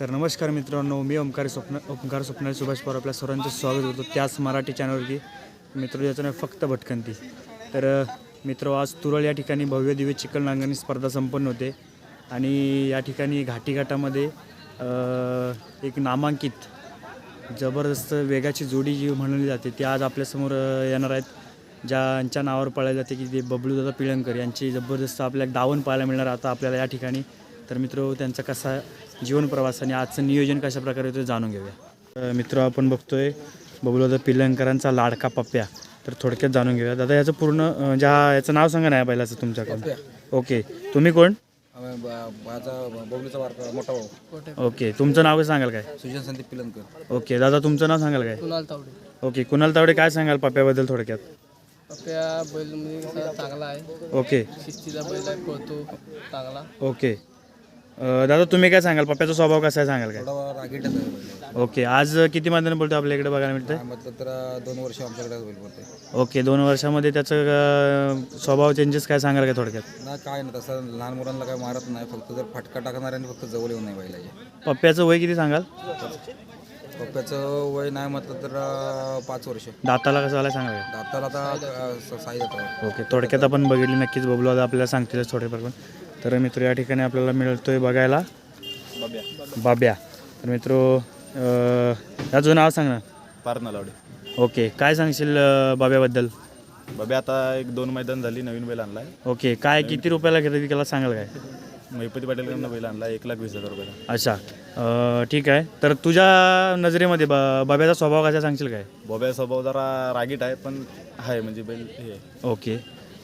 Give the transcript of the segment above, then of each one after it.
तर नमस्कार मित्रांनो मी ओंकार स्वप्न ओंकार स्वप्न सुभाष पवार आपल्या सर्वांचं स्वागत करतो त्याच मराठी चॅनलवरती. मित्र ज्याचं नाव फक्त भटकंती. तर मित्र आज तुरळ या ठिकाणी भव्य दिव्य चिकन नांगरणी स्पर्धा संपन्न होते. आणि या ठिकाणी घाटीघाटामध्ये एक नामांकित जबरदस्त वेगाची जोडी जी म्हणली जाते ती आज आपल्यासमोर येणार आहेत. ज्यांच्या नावावर पळायला जाते की ते बबलूदादा पिळंकर. यांची जबरदस्त आपल्याला डावण पाहायला मिळणार आता आपल्याला या ठिकाणी. तर मित्र त्यांचा कसा जीवन प्रवास आणि आजचं नियोजन कशा प्रकारे ते जाणून घेऊया. मित्र आपण बघतोय बबलूदादा पिळणकरांचा लाडका पप्प्या. तर थोडक्यात जाणून घेऊया. दादा याचं पूर्ण ज्या याचं नाव सांगा ना या बैलाचं तुमच्याकडून. ओके. तुम्ही कोण? माझा बबलूचा वारका मोठा भाऊ. ओके. तुमचं नाव काय सांगाल काय? सुजन संदीप पिलनकर ओके. दादा तुमचं नाव सांगाल काय? कुणाल तावडे. ओके. कुणाल तावडे काय सांगाल पप्प्याबद्दल थोडक्यात? पप्या बैल म्हणजे कसा चांगला आहे. ओके. शिस्तीचा बैल आहे पळतो चांगला. ओके. अ, दादा तुम्ही काय सांगाल? पप्प्याचा स्वभाव कसा आहे सांगाल काय? थोडा रागीटच आहे बैल ओके आज किती मैदान बोलतो आपल्या इकडे बघायला मिळतंय? काय म्हटलं तर दोन वर्ष आमच्याकडे बैल ओके दोन वर्षामध्ये त्याचं अ, स्वभाव चेंजेस काय सांगाल काय थोडक्यात? ना काय नाही तसं लहान मुलांना काय मारत नाही फक्त जर फटका टाकणाऱ्यांनी फक्त जवळ येऊन नाही बैलाचे. पप्प्याचं वय किती सांगाल? पप्प्याचं वय नाही म्हटलं तर अं, पाच वर्ष. दाताला कसं आलं सांगाल? दाताला आता साई जातं ओके थोडक्यात आपण बघितली नक्कीच बबलू आता आपल्याला सांगतीलच थोडेफार पण. तर मित्र या ठिकाणी आपल्याला मिळतोय बघायला. बाब्या. तर मित्र याचं नाव सांग ना. पारणा लावडे. ओके. काय सांगशील बाब्याबद्दल? बाबा आता एक दोन मैदान झाली नवीन बैल आणलाय. ओके. काय किती रुपयाला खरेदी केला सांगाल काय? महिपती पाटीलकडनं बैल आणला एक लाख वीस हजार रुपयाला. अच्छा. ठीक आहे. तर तुझ्या नजरेमध्ये बा बाब्याचा स्वभाव कसा सांगशील काय? बॉब्या स्वभाव जरा रागीट आहे पण आहे म्हणजे बैल हे. आहे. ओके.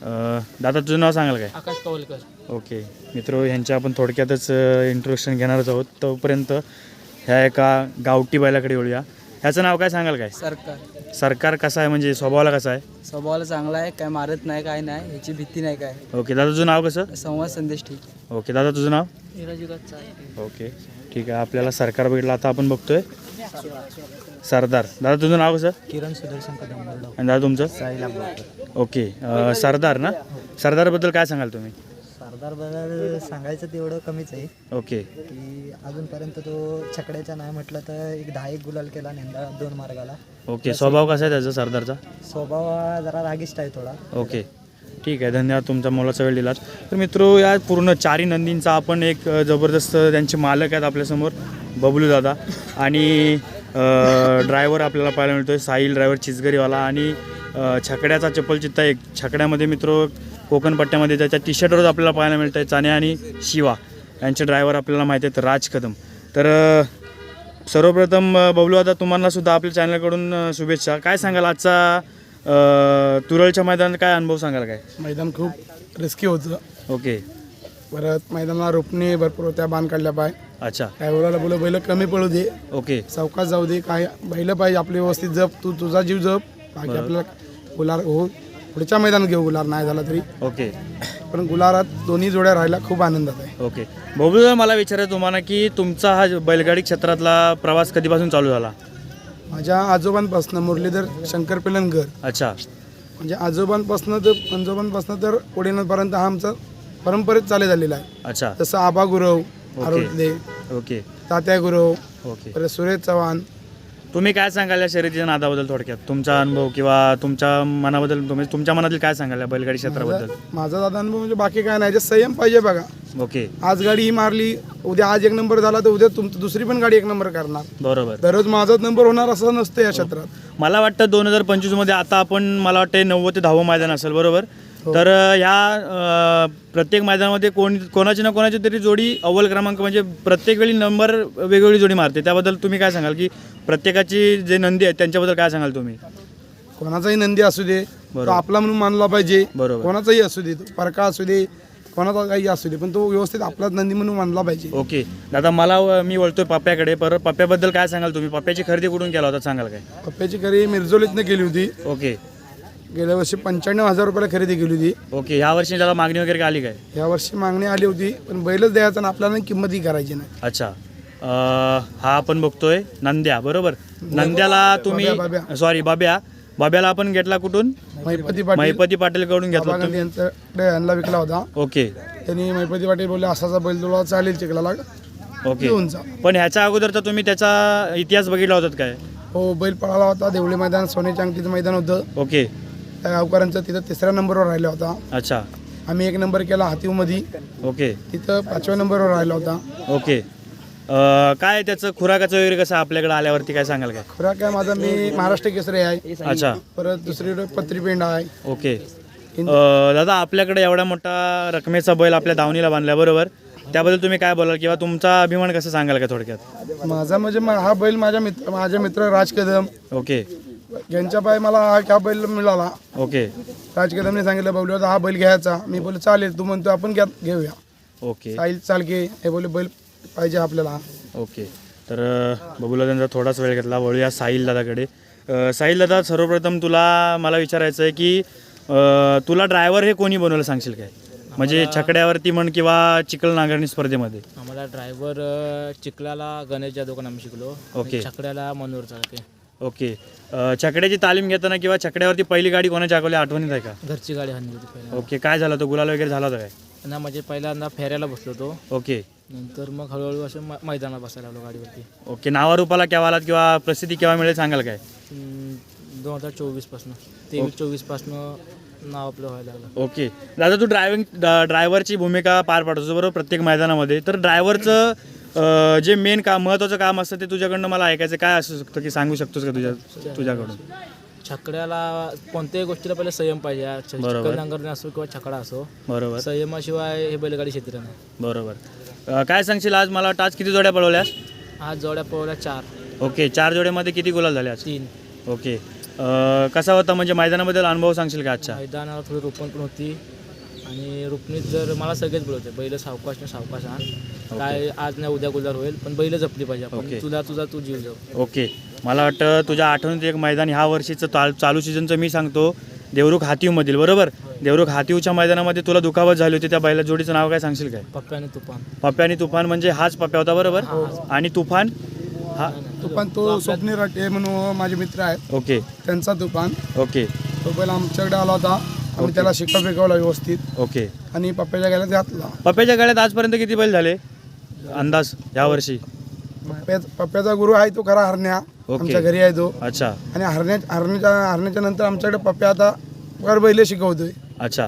दादा तुझं नाव सांगाल काय? आकाश कवलकर ओके. मित्र ह्यांच्या आपण थोडक्यातच इंट्रोडक्शन घेणारच आहोत. तोपर्यंत ह्या एका गावठी बैलाकडे येऊया ह्याचं नाव काय सांगाल काय? सरकार. सरकार कसं आहे? म्हणजे स्वभावाला कसं आहे? स्वभावाला चांगला आहे. काय मारत नाही काय नाही. ह्याची भीती नाही काय. ओके. दादा तुझं नाव कसं? संवाद संदेश ठीक. ओके. दादा तुझं नाव? ओके. ठीक आहे. आपल्याला सरकार बघितलं आता आपण बघतोय. सरदार. दादा तुझं नाव कसं? किरण सुदर्शन कदम आणि दादा तुमचं? साईला ओके. अ, सरदार ना? सरदारबद्दल काय सांगाल तुम्ही? सरदारबद्दल सांगायचं तेवढं कमीच आहे. ओके. की अजूनपर्यंत तो छकड्याचा नाही म्हटलं तर एक दहा एक गुलाल केला नेंदा दोन मार्गाला. ओके. स्वभाव कसा आहे त्याचा सरदारचा? स्वभाव हा जरा रागिष्ट आहे थोडा. ओके. ठीक आहे. धन्यवाद तुमचा मोलाचा वेळ दिलात. तर मित्रो या पूर्ण चारी नंदींचा आपण एक अ, जबरदस्त त्यांचे मालक आहेत आपल्यासमोर. बबलू दादा. आणि ड्रायव्हर आपल्याला पाहायला मिळतोय साहिल ड्रायव्हर चिचगरीवाला आणि छकड्याचा चप्पल चित्ता एक. छकड्यामध्ये मित्रो कोकण पट्ट्यामध्ये त्याच्या टी शर्टवरच आपल्याला पाहायला मिळतं आहे चाने आणि शिवा. यांचे ड्रायव्हर आपल्याला माहिती आहेत राज कदम. तर सर्वप्रथम बबलू आता तुम्हाला सुद्धा आपल्या चॅनलकडून शुभेच्छा. काय सांगाल आजचा तुरळच्या मैदानात काय अनुभव सांगाल काय? मैदान खूप रिस्की होतं. ओके. परत मैदानाला रोपणे भरपूर होत्या बाण काढल्या पाय. अच्छा. ड्रायव्हरला बोल बैल कमी पळू दे. ओके. चौकात जाऊ दे काय बैल पाहिजे आपली व्यवस्थित जप तू तुझा जीव जप. बाकी आपल्याला गुलार हो पुढच्या मैदानात घेऊ गुलार नाही झाला तरी. ओके. पण गुलारात दोन्ही जोड्या राहायला खूप आनंदात आहे. ओके. बबलू मला विचारायचं तुम्हाला की तुमचा हा बैलगाडी क्षेत्रातला प्रवास कधीपासून चालू झाला? माझ्या आजोबांपासून मुरलीधर शंकर पिलनकर. अच्छा. म्हणजे आजोबांपासून तर पंजोबांपासून तर पुढेपर्यंत हा आमचा परंपरेत चालू झालेला आहे. अच्छा. तसं आबा गुरव आरोटले ओके. तात्या गुरव ओके. परत सुरेश चव्हाण. तुम्ही काय सांगाल या शर्यतीच्या नादाबद्दल थोडक्यात? तुमचा अनुभव किंवा तुमच्या मनाबद्दल तुम्ही तुमच्या मनातील काय सांगाल या बैलगाडी क्षेत्राबद्दल? माझा दादा अनुभव म्हणजे बाकी काय नाही जे संयम पाहिजे बघा. ओके. आज गाडी ही मारली उद्या आज एक नंबर झाला तर उद्या तुमचं दुसरी पण गाडी एक नंबर करणार. बरोबर. दररोज माझाच नंबर होणार असं नसतं या क्षेत्रात. मला वाटतं दोन हजार पंचवीसमध्ये आता आपण मला वाटतं नव्वद ते दहावं मैदान असेल बरोबर? तर अ, ह्या प्रत्येक मैदानामध्ये कोण कोणाची ना कोणाची तरी जोडी अव्वल क्रमांक म्हणजे प्रत्येक वेळी नंबर वेगवेगळी जोडी मारते. त्याबद्दल तुम्ही काय सांगाल? की प्रत्येकाची जे नंदी आहेत त्यांच्याबद्दल काय सांगाल तुम्ही? कोणाचाही नंदी असू दे तो आपला म्हणून मानला पाहिजे. बरोबर. कोणाचाही असू दे परका असू दे कोणाचा काही असू दे पण तो व्यवस्थित आपलाच नंदी म्हणून मानला पाहिजे. ओके. दादा मला मी वळतोय पप्प्याकडे. पर पप्प्याबद्दल काय सांगाल तुम्ही? पप्प्याची खरेदी कुठून केला होता? सांगाल काय? पप्प्याची खरेदी मिरजोलीतनं केली होती. ओके. गेल्या वर्षी पंच्याण्णव हजार रुपयाला खरेदी केली होती. ओके ह्या वर्षी त्याला मागणी वगैरे आली काय? या वर्षी मागणी आली होती पण बैलच द्यायचा आणि आपल्याला किंमतही करायची नाही. अच्छा. अ, हा आपण बघतोय नंद्या बरोबर? नंद्याला तुम्ही. सॉरी बाब्या. बाब्याला आपण घेतला कुठून? महिपती पाटील. महिपती पाटील कडून घेतला बाबा गांधी यांच्याकडे यांना विकला होता. ओके. त्यांनी महिपती पाटील बोलले असाचा बैल तुला चालेल चिखलाला. ओके. घेऊन जा. पण ह्याच्या अगोदरचा तुम्ही त्याचा इतिहास बघितला होतात काय? हो बैल पळाला होता देवळे मैदान सोन्याच्या अंगठीचं मैदान होतं. ओके. त्या गावकऱ्यांचं तिथं तिसऱ्या नंबरवर राहिला होता. अच्छा. आम्ही एक नंबर केला हातीवमध्ये. ओके. तिथं पाचव्या नंबरवर राहिला होता. ओके. अं, काय त्याचं? खुराकाचं वगैरे कसं आपल्याकडे आल्यावरती काय सांगाल काय? खरा काय माझा मी महाराष्ट्र केसरी आहे. अच्छा. परत दुसरीकडे पत्रीपेंड आहे. ओके. अं, दादा आपल्याकडे एवढा मोठा रकमेचा बैल आपल्या दावणीला बांधला बरोबर? त्याबद्दल तुम्ही काय बोलाल किंवा तुमचा अभिमान कसं सांगाल का थोडक्यात? माझा म्हणजे मा- हा बैल माझ्या मित्र माझे मित्र राज कदम ओके. यांच्या पाय मला हा हा बैल मिळाला. ओके. राज कदमने सांगितलं बबलू आता हा बैल घ्यायचा. मी बोललो चालेल तू म्हणतो आपण घ्या घेऊया. ओके. साहिल चालके हे बोले बैल पाहिजे आपल्याला. ओके. तर बबूला त्यांचा थोडाच वेळ घेतला वळूया साहिल दादाकडे. साहिल दादा सर्वप्रथम तुला मला विचारायचं आहे की तुला ड्रायव्हर हे कोणी बनवलं सांगशील काय? म्हणजे छकड्यावरती म्हण किंवा चिखल नांगरणी स्पर्धेमध्ये. आम्हाला ड्रायव्हर चिखलाला गणेश जाधव आम्ही शिकलो. ओके. छकड्याला मनोहर चालके. ओके. अ, छकड्याची तालीम घेताना किंवा छकड्यावरती पहिली गाडी कोणाच्या आठवली आठवणीत आहे का? घरची गाडी हाणली होती पहिला ओके. काय झालं तो गुलाल वगैरे झाला होता काय? ना म्हणजे पहिल्यांदा फेऱ्याला बसलो होतो. ओके. नंतर मग हळूहळू असं मै- मैदानात बसायला लागलो गाडीवरती. ओके. नावारूपाला केव्हा आलात किंवा प्रसिद्धी केव्हा मिळेल सांगाल काय? हम्म, दोन हजार चोवीसपासनं. तेवीस चोवीसपासनं नाव आपलं व्हायला लागलं. ओके. दादा तू ड्रायव्हिंग ड्रायव्हरची भूमिका पार पाडतो बरोबर? प्रत्येक मैदानामध्ये. तर ड्रायव्हरचं जे मेन काम महत्त्वाचं काम असतं ते तुझ्याकडनं मला ऐकायचं. काय असू शकतं की सांगू शकतोस का तुझ्या तुझ्याकडून? छकड्याला कोणत्याही गोष्टीला पहिले संयम पाहिजे. छ- बरोबर. चिखल नांगरणे असो किंवा छकडा असो बरोबर. संयमाशिवाय हे बैलगाडी क्षेत्र नाही. बरोबर. अं, काय सांगशील आज मला? टाच किती जोड्या पळवल्यास आज? जोड्या पळवल्या चार. ओके चार जोड्यामध्ये किती गुलाल झाले आज? तीन. ओके. अं, कसा होता? म्हणजे मैदानाबद्दल अनुभव सांगशील का आजच्या मैदानाला थोडी रोपण पण होती. आणि रोपणीत जर मला सगळेच बोलवते. बैल सावकाश ना सावकाश आण. काय आज नाही उद्या गुजार होईल पण बैल जपली पाहिजे आपण. ओके. तुला तुझा तू जीव जाऊ. ओके. मला वाटतं तुझ्या आठवणीत एक मैदान ह्या वर्षीचं चाल चालू सीझनचं मी सांगतो देवरुख हातीवमधील बरोबर? देवरुख हातीवच्या मैदानामध्ये तुला दुखावत झाली होती त्या बैला जोडीचं नाव काय सांगशील काय? पप्पा आणि तुफान. पप्प्या आणि तुफान म्हणजे हाच पप्प्या होता बरोबर? आणि तुफान? हा. तुफान तो स्वप्नी राटे म्हणून माझे मित्र आहेत. ओके. त्यांचा तुफान. ओके. तो बैल आमच्याकडे आला होता. आम्ही त्याला शिकव फेकवला व्यवस्थित. ओके. आणि पप्प्याच्या गेल्यात घातला. पप्प्याच्या गाड्यात आजपर्यंत किती बैल झाले? अंदाज या वर्षी? पप्प्या पप्प्याचा गुरु आहे तो खरा हरण्या. ओके. आमच्या घरी आहे तो. अच्छा. आणि हरण्या हरण्याच्या हरण्याच्या नंतर आमच्याकडे पप्प्या आता वर बैल शिकवतोय. अच्छा.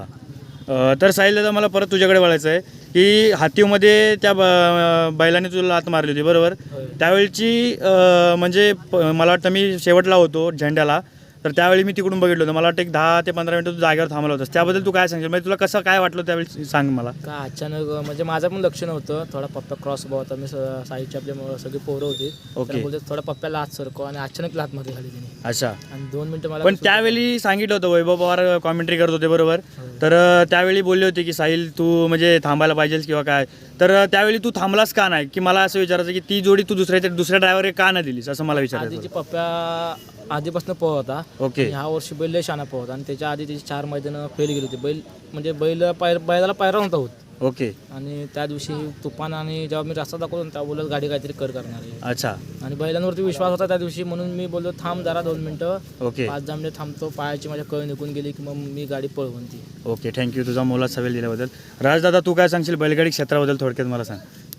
अ, तर साहिल दादा मला परत तुझ्याकडे वळायचं आहे की हातीवमध्ये त्या ब- बैलाने तुला लात मारली होती बरोबर? त्यावेळची अ, म्हणजे प- मला वाटतं मी शेवटला होतो झेंड्याला. तर त्यावेळी मी तिकडून बघितलं होतं. मला वाटतं एक दहा ते पंधरा मिनिटं तू जागेवर थांबला होतास. त्याबद्दल तू काय सांगशील? म्हणजे तुला कसं काय वाटलं त्यावेळी? सांग मला. का अचानक म्हणजे माझं पण लक्ष नव्हतं. थोडा पप्पा क्रॉस उभा होता. मी स- साईडची आपल्या मुलं सगळी पोरं होती. ओके. बोलते थोडा पप्प्याला हात सरको आणि अचानक लात मारली खाली तिने. अच्छा. आणि दोन मिनिटं मला पण त्यावेळी सांगितलं होतं वैभव पवार कॉमेंट्री करत होते बरोबर? तर त्यावेळी बोलले होते की साहिल तू म्हणजे थांबायला पाहिजेस किंवा काय? तर त्यावेळी तू थांबलास का नाही? की मला असं विचारायचं की ती जोडी तू दुसऱ्या दुसऱ्या ड्रायव्हर का नाही दिलीस? असं मला विचारायचं आधीची होतं. पप्प्या आधीपासून पोह होता. ओके. ह्या वर्षी बैल लय शाणा पोह होता. आणि त्याच्या आधी त्याची चार मैदानं फेल गेली होती. बैल म्हणजे बैल पाय बैलाला पायरा नव्हता होत. ओके. आणि त्या दिवशी तुफान आणि जेव्हा मी रस्ता दाखवतो तेव्हा बोलत गाडी काहीतरी कर करणार आहे. अच्छा. आणि बैलांवरती विश्वास होता त्या दिवशी म्हणून मी बोललो थांब जरा दोन मिनटं. ओके. पाच दहा मिनिटं थांबतो पायाची माझ्या कळ निघून गेली की मग मी गाडी पळवून ती. ओके थँक्यू तुझा मोलाचा वेळ दिल्याबद्दल. राजदादा तू काय सांगशील बैलगाडी क्षेत्राबद्दल थोडक्यात मला सांग.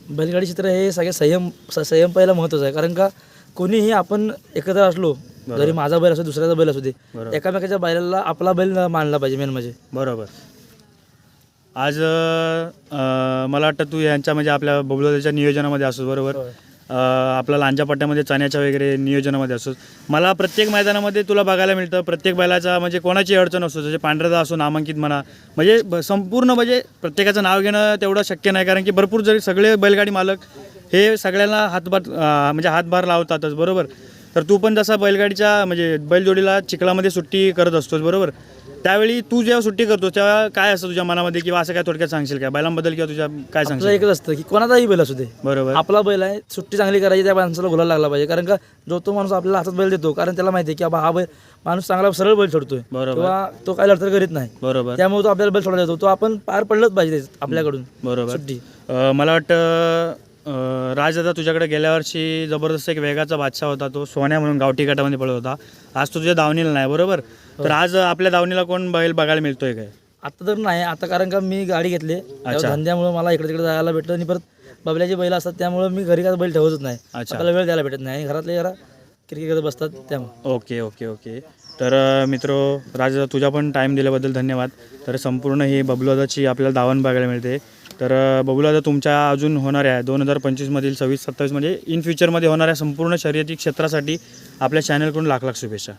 बैलगाडी क्षेत्र हे सगळे संयम स- संयम पहिला महत्त्वाचं आहे. कारण का कोणीही आपण एकत्र असलो जरी माझा बैल असो दुसऱ्याचा बैल असू दे बरोबर. एकामेकाच्या बैलाला आपला बैल मानला पाहिजे मेन म्हणजे. बरोबर. आज अ, मला वाटतं तू यांच्या म्हणजे आपल्या बबलोच्या नियोजनामध्ये असतो बरोबर? अ, आपला लांजा पट्ट्यामध्ये चण्याच्या वगैरे नियोजनामध्ये असतो मला प्रत्येक मैदानामध्ये तुला बघायला मिळतं प्रत्येक बैलाचा म्हणजे कोणाची अडचण असतो जसे पांढऱ्याचा असो नामांकित म्हणा. म्हणजे ब- संपूर्ण म्हणजे प्रत्येकाचं नाव घेणं तेवढं शक्य नाही कारण की भरपूर जरी सगळे बैलगाडी मालक हे सगळ्यांना हातभार अ, म्हणजे हातभार लावतातच बरोबर? तर तू पण जसा बैलगाडीच्या म्हणजे बैलजोडीला चिखलामध्ये सुट्टी करत असतोस बरोबर? त्यावेळी तू जेव्हा सुट्टी करतो तेव्हा काय असतं तुझ्या मनामध्ये किंवा असं काय थोडक्यात सांगशील काय? बैलांबद्दल किंवा तुझ्या काय आपलं सांगशील? एकच असतं की कोणाचाही बैल असू दे. बरोबर. आपला बैल आहे सुट्टी चांगली करायची त्या माणसाला गुलाल लागला पाहिजे. कारण का जो तो माणूस आपल्याला हातात बैल देतो कारण त्याला माहिती आहे की बाबा हा बैल माणूस चांगला सरळ बैल सोडतोय. बरोबर. किंवा तो काय लढतर करीत नाही. बरोबर. त्यामुळे तो आपल्याला बैल सोडायला देतो तो आपण पार पडलंच पाहिजे आपल्याकडून. बरोबर. सुट्टी. अ, मला वाटतं अ, राजदादा तुझ्याकडे गेल्या वर्षी जबरदस्त एक वेगाचा बादशाह होता. तो सोन्या म्हणून गावठी गटामध्ये पळत होता. आज तो तुझ्या दावणीला नाही बरोबर? तर आज आपल्या दावणीला कोण बैल बघायला मिळतोय काय? आता तर नाही आता कारण का मी गाडी घेतली. अच्छा. धंद्यामुळे मला इकडे तिकडे जायला भेटलं आणि परत बबल्याची बैल असतात त्यामुळे मी घरी काय बैल ठेवतच नाही. अच्छा. आपल्याला वेळ द्यायला भेटत नाही. आणि घरातले जरा क्रिकेट करत बसतात त्यामुळे. Okay okay okay. तर मित्र राज तुझा पण टाईम दिल्याबद्दल धन्यवाद. तर संपूर्ण ही बबलुदाची आपल्याला दावण बघायला मिळते. तर अ, बबलुदादा तुमच्या अजून होणाऱ्या दोन हजार पंचवीसमधील सव्वीस सत्तावीस म्हणजे इन फ्युचरमध्ये होणाऱ्या संपूर्ण शर्यती क्षेत्रासाठी आपल्या चॅनलकडून लाख लाख शुभेच्छा.